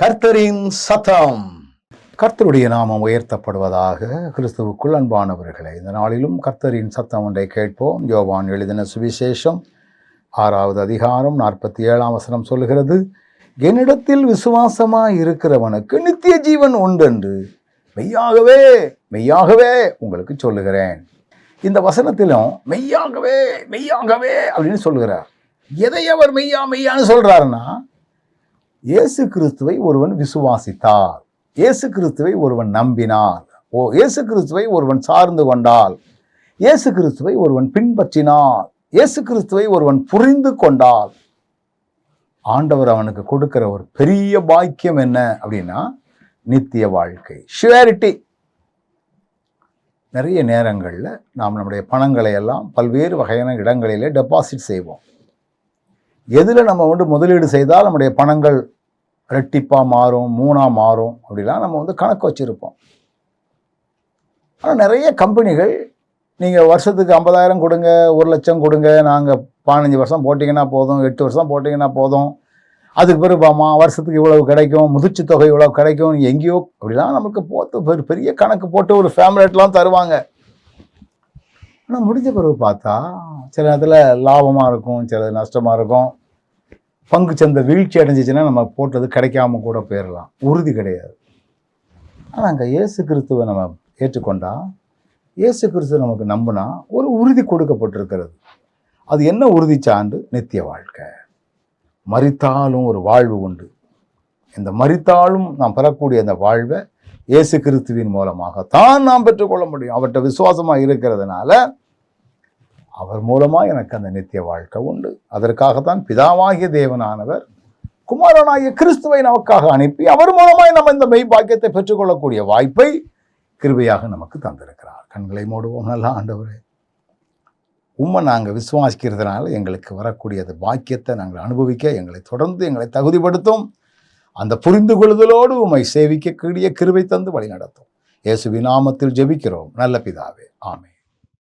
கர்த்தரின் சத்தம். கர்த்தருடைய நாமம் உயர்த்தப்படுவதாக கிறிஸ்துவுக்குள் அன்பானவர்களே இந்த நாளிலும் கர்த்தரின் சத்தம் ஒன்றை கேட்போம். யோவான் எழுதின சுவிசேஷம் ஆறாவது அதிகாரம் நாற்பத்தி ஏழாம் வசனம் சொல்லுகிறது என்னிடத்தில் விசுவாசமாக இருக்கிறவனுக்கு நித்திய ஜீவன் உண்டென்று மெய்யாகவே மெய்யாகவே உங்களுக்கு சொல்லுகிறேன். இந்த வசனத்திலும் மெய்யாகவே மெய்யாகவே அப்படின்னு சொல்லுகிறார். எதை அவர் மெய்யா மெய்யான்னு சொல்கிறாருன்னா இயேசு கிறிஸ்துவை ஒருவன் விசுவாசித்தார் இயேசு கிறிஸ்துவை ஒருவன் நம்பினார் ஓ இயேசு கிறிஸ்துவை ஒருவன் சார்ந்து கொண்டால். இயேசு கிறிஸ்துவை ஒருவன் பின்பற்றினார் இயேசு கிறிஸ்துவை ஒருவன் புரிந்து கொண்டால். ஆண்டவர் அவனுக்கு கொடுக்கிற ஒரு பெரிய பாக்கியம் என்ன அப்படின்னா நித்திய வாழ்க்கை. ஷுவரிட்டி நிறைய நேரங்களில் நாம் நம்முடைய பணங்களை எல்லாம் பல்வேறு வகையான இடங்களிலே டெபாசிட் செய்வோம். எதில் நம்ம வந்து முதலீடு செய்தால் நம்முடைய பணங்கள் ரெட்டிப்பாக மாறும் மூணாக மாறும் அப்படிலாம் நம்ம வந்து கணக்கு வச்சுருப்போம். ஆனால் நிறைய கம்பெனிகள் நீங்கள் வருஷத்துக்கு ஐம்பதாயிரம் கொடுங்க ஒரு லட்சம் கொடுங்க நாங்கள் பதினஞ்சு வருஷம் போட்டிங்கன்னா போதும் எட்டு வருஷம் போட்டிங்கன்னா போதும். அதுக்கு பிறகு பாமா வருஷத்துக்கு இவ்வளவு கிடைக்கும் முதிர்ச்சி தொகை இவ்வளவு கிடைக்கும் எங்கேயோ அப்படிலாம் நமக்கு போட்டு பெரு- பெரிய கணக்கு போட்டு ஒரு ஃபேமிலியெட்லாம் தருவாங்க. ஆனால் முடிஞ்ச பிறகு பார்த்தா சில நேரத்தில் லாபமாக இருக்கும் சில நஷ்டமாக இருக்கும். பங்கு சந்தை வீழ்ச்சி அடைஞ்சிச்சுன்னா நம்ம போட்டது கிடைக்காம கூட போயிடலாம் உறுதி கிடையாது. ஆனால் அங்கே இயேசு கிறிஸ்துவை நம்ம ஏற்றுக்கொண்டா இயேசு கிறிஸ்துவ நமக்கு நம்பினா ஒரு உறுதி கொடுக்கப்பட்டிருக்கிறது. அது என்ன உறுதி சான்று? நித்திய வாழ்க்கை. மரித்தாலும் ஒரு வாழ்வு உண்டு. இந்த மரித்தாலும் நாம் பெறக்கூடிய அந்த வாழ்வை இயேசு கிறிஸ்துவின் மூலமாகத்தான் நாம் பெற்றுக்கொள்ள முடியும். அவர்கிட்ட விசுவாசமாக இருக்கிறதுனால அவர் மூலமாக எனக்கு அந்த நித்திய வாழ்க்கை உண்டு. அதற்காகத்தான் பிதாவாகிய தேவனானவர் குமாரனாகிய கிறிஸ்துவை நமக்காக அனுப்பி அவர் மூலமாய் நம்ம இந்த மெய் பாக்கியத்தை பெற்றுக்கொள்ளக்கூடிய வாய்ப்பை கிருபையாக நமக்கு தந்திருக்கிறார். கண்களை மூடுவோம் நல்லா ஆண்டவரே. உம்மை நாங்கள் விசுவாசிக்கிறதுனால எங்களுக்கு வரக்கூடிய அந்த பாக்கியத்தை நாங்கள் அனுபவிக்க எங்களை தொடர்ந்து எங்களை தகுதிப்படுத்தும். அந்த புரிந்து கொள்ளுதலோடு உம்மை சேவிக்கக்கூடிய கிருபை தந்து வழி நடத்தும் இயேசுவின் நாமத்தில் ஜெபிக்கிறோம். நல்ல பிதாவே. ஆமே